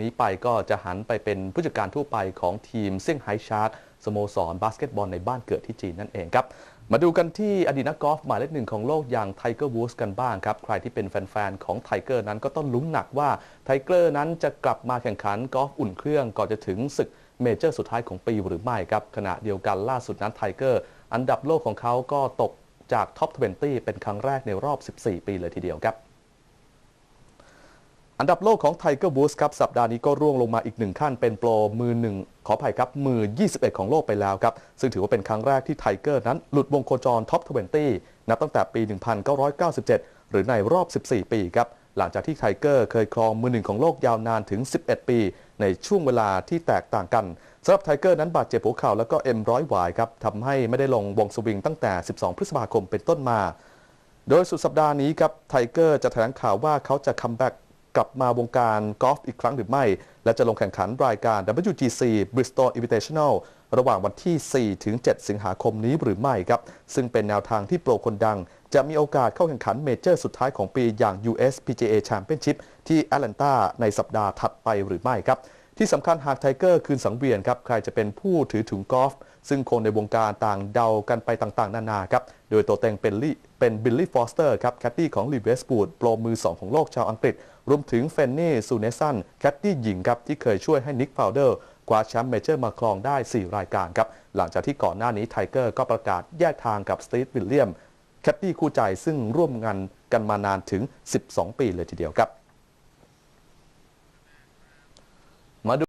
นี้ไปก็จะหันไปเป็นผู้จัดการทั่วไปของทีมเซี่ยงไฮ้ชาร์กสโมสรบาสเกตบอลในบ้านเกิดที่จีนนั่นเองครับ มาดูกันที่อดีตนักกอล์ฟหมายเลขหนึ่งของโลกอย่างไทเกอร์วูดส์กันบ้างครับ ใครที่เป็นแฟนๆของไทเกอร์นั้นก็ต้องลุ้นหนักว่าไทเกอร์นั้นจะกลับมาแข่งขันกอล์ฟอุ่นเครื่องก่อนจะถึงศึกเมเจอร์สุดท้ายของปีหรือไม่ครับขณะเดียวกันล่าสุดนั้นไทเกอร์อันดับโลกของเขาก็ตกจากท็อป 20 เป็นครั้งแรกในรอบ 14 ปีเลยทีเดียวครับ อันดับโลกของไทเกอร์บูสครับ สัปดาห์นี้ก็ร่วงลงมาอีกหนึ่งขั้นเป็นโปรมือหนึ่งขออภัยครับ มือ 21 ของโลกไปแล้วครับ ซึ่งถือว่าเป็นครั้งแรกที่ไทเกอร์นั้นหลุดวงโคจรท็อป 20 นับตั้งแต่ปี 1997 หรือในรอบ 14 ปีครับ หลังจากที่ไทเกอร์เคยครองมือหนึ่งของโลกยาวนานถึง 11 ปี ในช่วงเวลาที่แตกต่างกันสำหรับไทเกอร์นั้นบาดเจ็บหัวเข่าแล้วก็เอ็มร้อยหวายครับทำให้ไม่ได้ลงวงสวิงตั้งแต่ 12 พฤษภาคมเป็นต้นมา โดยสุดสัปดาห์นี้ครับไทเกอร์จะแถลงข่าวว่าเขาจะคัมแบ็ก กลับมาวงการกอล์ฟอีกครั้งหรือไม่ และจะลงแข่งขันรายการ WGC Bristol Invitational ระหว่างวันที่ 4 ถึง 7 สิงหาคมนี้หรือไม่ครับ ซึ่งเป็นแนวทางที่โปรคนดัง จะมีโอกาสเข้าแข่งขันเมเจอร์สุดท้ายของปีอย่าง US PGA Championship ที่แอตแลนตาในสัปดาห์ถัดไปหรือไม่ครับ ที่สำคัญหากไทเกอร์คืนสังเวียนครับใครจะเป็นผู้ถือถุงกอล์ฟซึ่งคนในวงการต่างเดากันไปต่างๆ นานาครับ โดยตัวเต็งเป็นลี่เป็นบิลลี่ฟอสเตอร์ครับแคดดี้ของลีเวสบูดโปรมือ 2 ของโลกชาวอังกฤษ รวมถึงเฟนนี่ซูเนสันแคดดี้หญิงครับที่เคยช่วยให้นิกฟาวเดอร์คว้าแชมป์เมเจอร์มาครองได้ 4 รายการครับหลังจากที่ก่อนหน้านี้ไทเกอร์ก็ประกาศแยกทางกับสตีฟวิลเลียมแคดดี้คู่ใจซึ่งร่วมงานกันมานานถึง 12 ปีเลยทีเดียวครับ Manda